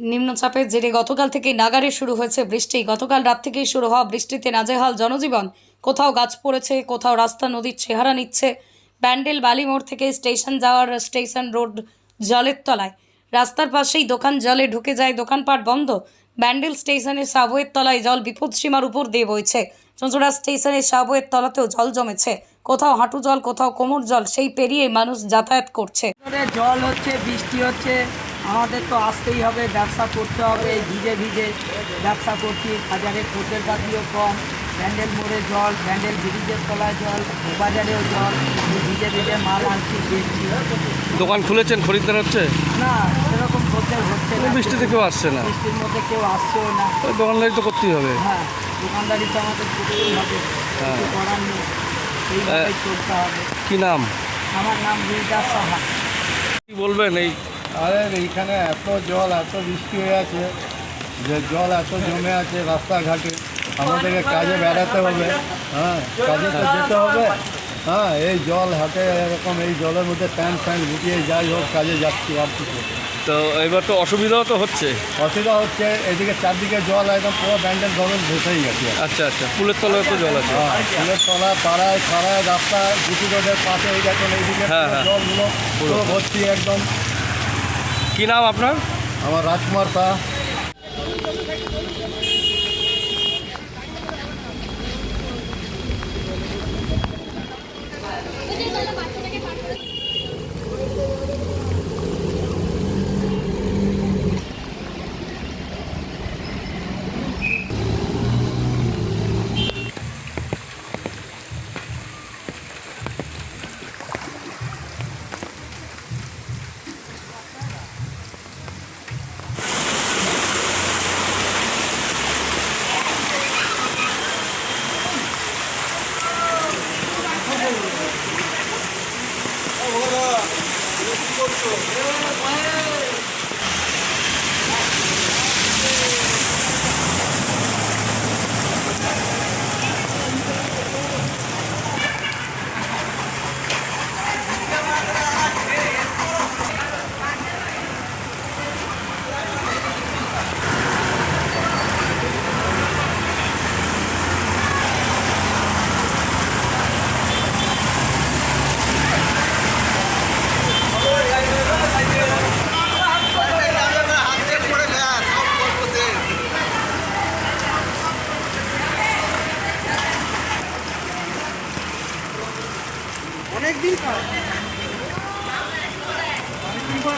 নিম্নচাপের জেরে গতকাল থেকে নাগারে শুরু হয়েছে বৃষ্টি। গতকাল রাত থেকেই শুরু হওয়া বৃষ্টিতে নাজেহাল জনজীবন। কোথাও গাছ পড়েছে, কোথাও রাস্তা, নদীর চেহারা নিচ্ছে। ব্যান্ডেল বালিমোড় থেকে স্টেশন যাওয়ার স্টেশন রোড জলের তলায়। রাস্তার পাশেই দোকান জলে ঢুকে যায়, দোকানপাট বন্ধ। ব্যান্ডেল স্টেশনের সাবওয়ের তলায় জল বিপদ সীমার উপর দিয়ে বইছে। চঞ্চড়া স্টেশনের সাবওয়ের তলাতেও জল জমেছে। কোথাও হাঁটু জল, কোথাও কোমর জল, সেই পেরিয়ে মানুষ যাতায়াত করছে। জল হচ্ছে, বৃষ্টি হচ্ছে। আমাদের তো আসতেই হবে ব্যবসা করতে হবে ভিজে ভিজে ব্যবসা করছি। বাজারে খদ্দের পাতিও কম ব্যান্ডেল মোড়ে জল ব্যান্ডেল ব্রিজের তলায় জল বাজারেও জল ভিজে ভিজে মাল আনছি বেচছি। দোকান খুলেছেন খরিদ্দার হচ্ছে? না সেরকম খদ্দের হচ্ছে না। বৃষ্টিতে কেউ আসছে না? বৃষ্টির মধ্যে কেউ আসছেও না। দোকানদারি তো করতেই হবে। হ্যাঁ দোকানদারি তো আমাদের করতেই হবে। কিছু করার নেই। এইভাবেই চলতে হবে। কি নাম? আমার নাম রুইদাস সাহা। কি বলবেন এই আরে এইখানে এত জল এত বৃষ্টি হয়ে আছে যে জল এত জমে আছে রাস্তাঘাটে আমাদেরকে কাজে বেড়াতে হবে। হ্যাঁ কাজে তো যেতে হবে। হ্যাঁ এই জল হাতে এরকম এই জলের মধ্যে প্যান্ট ফ্যান্ট গুটিয়ে যাই হোক কাজে যাচ্ছি আর কিছু তো এবার তো অসুবিধাও তো হচ্ছে। অসুবিধা হচ্ছে এদিকে চারদিকে জল একদম পুরো ব্যান্ডেল ধরুন ভেসেই গেছে। আচ্ছা আচ্ছা ফুলের তলায় তো জল আছে। হ্যাঁ ফুলের তলা পাড়ায় খাড়ায় রাস্তা গুটি রোডের পাশে এই দেখুন এইদিকে হ্যাঁ, হ্যাঁ। জলগুলো পুরো। ভর্তি একদম। কি নাম আপনার আমার রাজকুমার শাহ করছ? অনেকদিন পর। অনেকদিন পর